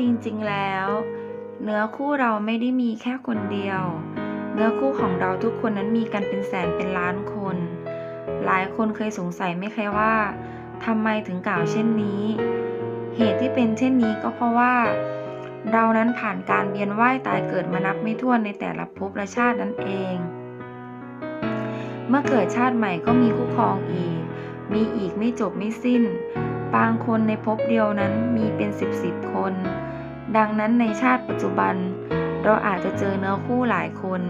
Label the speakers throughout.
Speaker 1: จริงๆแล้ว เนื้อคู่เราไม่ได้มีแค่คนเดียว เนื้อคู่ของเราทุกคนนั้นมีกันเป็นแสนเป็นล้านคน หลายคนเคยสงสัยไหมคะว่าทำไมถึงกล่าวเช่นนี้ เหตุที่เป็นเช่นนี้ก็เพราะว่า เรานั้นผ่านการเวียนว่ายตายเกิดมานับไม่ถ้วนในแต่ละภพและชาตินั่นเอง เมื่อเกิดชาติใหม่ก็มีคู่ครองอีก มีอีกไม่จบไม่สิ้น บางคนในภพเดียวนั้นมีเป็นสิบสิบคน ดังนั้นในชาติปัจจุบัน เราอาจจะเจอเนื้อคู่หลายคน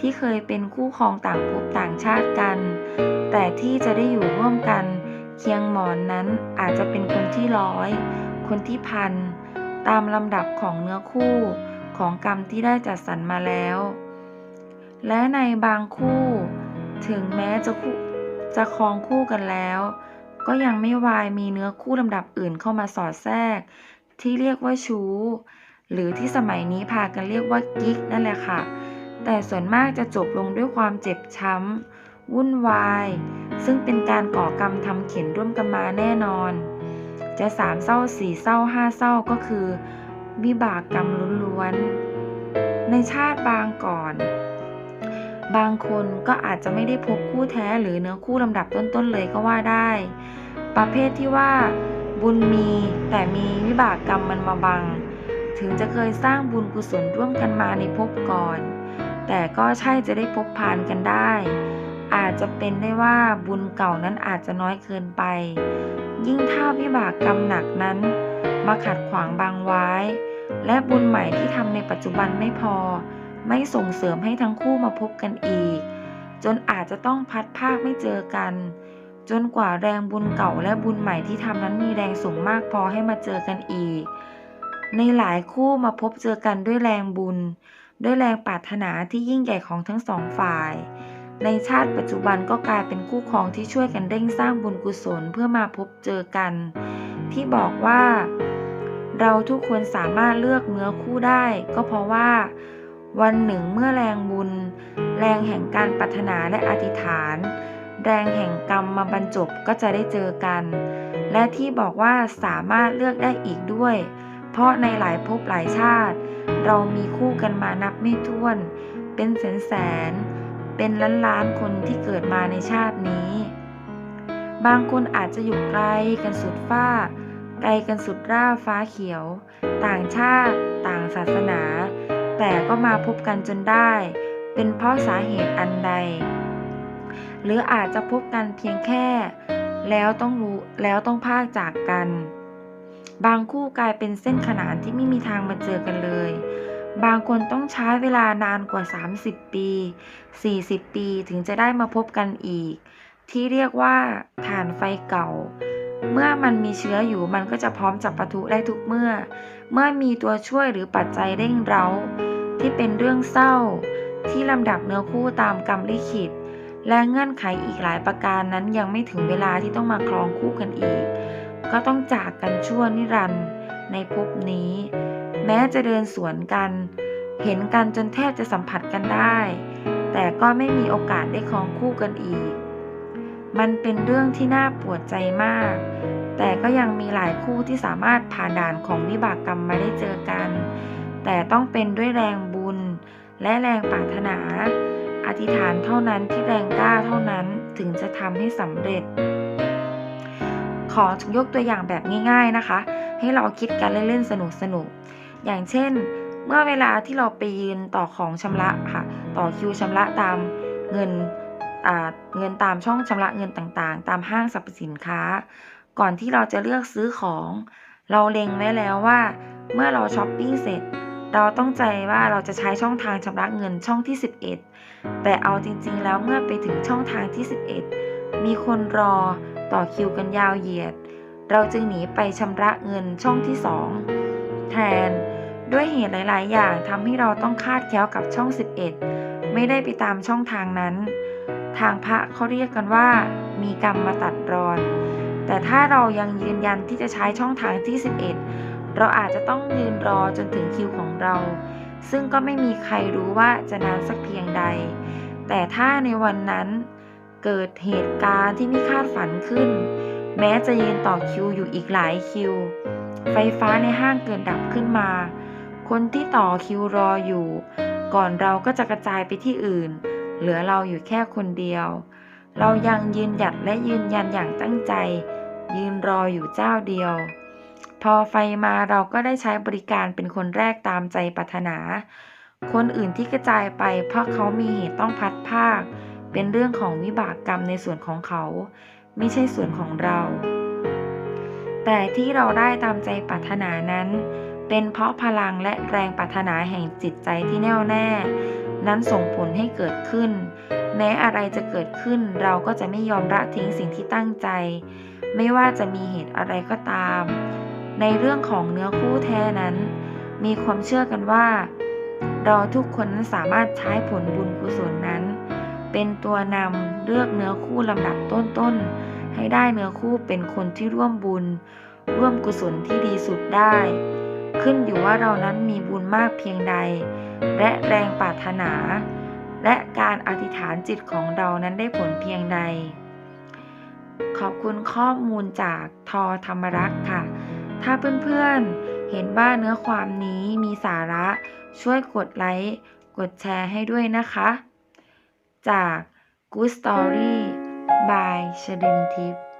Speaker 1: ที่เคยเป็นคู่ครองต่างภพต่างชาติกัน แต่ที่จะได้อยู่ร่วมกันเคียงหมอนนั้นอาจจะเป็นคนที่ร้อย คนที่พัน ตามลำดับของเนื้อคู่ของกรรมที่ได้จัดสรรมาแล้ว และในบางคู่ ถึงแม้จะคู่จะครองคู่กันแล้ว ก็ยังไม่วายมีเนื้อคู่ลำดับอื่นเข้ามาสอดแทรก ที่เรียกว่าชู้ หรือที่สมัยนี้พากันเรียกว่ากิ๊กนั่นแหละค่ะ แต่ส่วนมากจะจบลงด้วยความเจ็บช้ำ วุ่นวาย ซึ่งเป็นการก่อกรรมทำเข็นร่วมกันมาแน่นอน จะสามเศร้าสี่เศร้าห้าเศร้าก็คือ วิบากกรรมล้วนๆ ในชาติบางก่อน บางคนก็อาจจะไม่ได้พบคู่แท้หรือเนื้อคู่ลำดับต้นๆเลยก็ว่าได้ ประเภทที่ว่า บุญมีแต่มีวิบากกรรมมันมาบัง ถึงจะเคยสร้างบุญกุศลร่วมกันมาในภพก่อน แต่ก็ใช่จะได้พบผ่านกันได้ อาจจะเป็นได้ว่าบุญเก่านั้นอาจจะน้อยเกินไป ยิ่งถ้าวิบากกรรมหนักนั้น มาขัดขวางบางไว้ และบุญใหม่ที่ทำในปัจจุบันไม่พอ ไม่ส่งเสริมให้ทั้งคู่มาพบกันอีก จนอาจจะต้องพัดภาคไม่เจอกัน จนกว่าแรงบุญเก่าและบุญใหม่ที่ทำนั้นมีแรงส่งมากพอให้มาเจอกันอีก ในหลายคู่มาพบเจอกันด้วยแรงบุญ ด้วยแรงปรารถนาที่ยิ่งใหญ่ของทั้งสองฝ่าย ในชาติปัจจุบันก็กลายเป็นคู่ครองที่ช่วยกันเร่งสร้างบุญกุศลเพื่อมาพบเจอกัน ที่บอกว่า เราทุกคนสามารถเลือกเนื้อคู่ได้ ก็เพราะว่า วันหนึ่งเมื่อแรงบุญ แรงแห่งการปรารถนาและอธิษฐาน แรงแห่งกรรมมาบรรจบก็จะได้เจอกัน และที่บอกว่าสามารถเลือกได้อีกด้วย เพราะในหลายภพหลายชาติ เรามีคู่กันมานับไม่ถ้วน เป็นแสนแสน เป็นล้านล้านคนที่เกิดมาในชาตินี้ บางคนอาจจะอยู่ไกลกันสุดฟ้า ไกลกันสุดร่าฟ้าเขียว ต่างชาติ ต่างศาสนา แต่ก็มาพบกันจนได้ เป็นเพราะสาเหตุอันใด หรืออาจจะพบกันเพียงแค่ แล้วต้องรู้แล้วต้องพากจากกัน บางคู่กลายเป็นเส้นขนานที่ไม่มีทางมาเจอกันเลย บางคนต้องใช้เวลานานกว่า 30 ปี 40 ปีถึงจะได้มาพบกันอีก ที่เรียกว่าฐานไฟเก่าเมื่อมันมีเชื้ออยู่มันก็จะพร้อมจับปะทุได้ทุกเมื่อ เมื่อมีตัวช่วยหรือปัจจัยเร่งเร้า ที่เป็นเรื่องเศร้า ที่ลำดับเนื้อคู่ตามกรรมลิขิต และเงื่อนไขอีกหลายประการนั้นยังไม่ถึงเวลาที่ต้องมาครองคู่กันอีก ก็ต้องจากกันชั่วนิรันดร์ในภพนี้ แม้จะเดินสวนกัน เห็นกันจนแทบจะสัมผัสกันได้ แต่ก็ไม่มีโอกาสได้ครองคู่กันอีก มันเป็นเรื่องที่น่าปวดใจมาก แต่ก็ยังมีหลายคู่ที่สามารถผ่านด่านของวิบากกรรมมาได้เจอกัน แต่ต้องเป็นด้วยแรงบุญและแรงปรารถนา ธิษฐานเท่านั้นที่แรงกล้าเท่านั้นถึงจะทำให้สำเร็จ ขอยกตัวอย่างแบบง่าย ๆนะคะ ให้เราคิดกันเล่นๆสนุกๆ อย่างเช่น เมื่อเวลาที่เราไปยืนต่อของชำระค่ะ ต่อคิวชำระตามเงินเงินตามช่องชำระเงินต่างๆ ตามห้างสรรพสินค้า ก่อนที่เราจะเลือกซื้อของ เราเล็งไว้แล้วว่า เมื่อเราช้อปปิ้งเสร็จ เราต้องใจว่าเราจะใช้ช่องทางชำระเงินช่องที่ 11 แต่เอาจริงๆ แล้วเมื่อไปถึงช่องทางที่ 11 มีคนรอต่อคิวกันยาวเหยียด เราจึงหนีไปชำระเงินช่องที่ 2 แทน ด้วยเหตุหลาย ๆ อย่างทำให้เราต้องคาดแคล้วกับช่อง 11 ไม่ได้ไปตามช่องทางนั้น ทางพระเขาเรียกกันว่า มีกรรมมาตัดรอน แต่ถ้าเรายังยืนยันที่จะใช้ช่องทางที่ 11 เราอาจจะต้องยืนรอจนถึงคิวของเรา ซึ่งก็ไม่มีใครรู้ว่าจะนานสักเพียงใด แต่ถ้าในวันนั้นเกิดเหตุการณ์ที่ไม่คาดฝันขึ้น แม้จะยืนต่อคิวอยู่อีกหลายคิว ไฟฟ้าในห้างเกิดดับขึ้นมา คนที่ต่อคิวรออยู่ ก่อนเราก็จะกระจายไปที่อื่น เหลือเราอยู่แค่คนเดียว เรายังยืนหยัดและยืนยันอย่างตั้งใจ ยืนรออยู่เจ้าเดียว พอไฟมาเราก็ได้ใช้บริการเป็นคนแรกตามใจปรารถนา คนอื่นที่กระจายไปเพราะเขามีเหตุต้องพัดภาค เป็นเรื่องของวิบากกรรมในส่วนของเขา ไม่ใช่ส่วนของเรา แต่ที่เราได้ตามใจปรารถนานั้น เป็นเพราะพลังและแรงปรารถนาแห่งจิตใจที่แน่วแน่ นั้นส่งผลให้เกิดขึ้น แม้อะไรจะเกิดขึ้นเราก็จะไม่ยอมละทิ้งสิ่งที่ตั้งใจ ไม่ว่าจะมีเหตุอะไรก็ตาม ในเรื่องของเนื้อคู่แท้นั้น มีความเชื่อกันว่า เราทุกคนนั้นสามารถใช้ผลบุญกุศลนั้น เป็นตัวนำเลือกเนื้อคู่ลำดับต้นๆ ให้ได้เนื้อคู่เป็นคนที่ร่วมบุญ ร่วมกุศลที่ดีสุดได้ ขึ้นอยู่ว่าเรานั้นมีบุญมากเพียงใด และแรงปรารถนา และการอธิษฐานจิตของเรานั้นได้ผลเพียงใด ขอบคุณข้อมูลจากทอธรรมรักษ์ค่ะ ถ้าเพื่อนๆ เห็นว่าเนื้อความนี้มีสาระ ช่วยกดไลค์ กดแชร์ให้ด้วยนะคะ จาก Good Story by ชรินทิพย์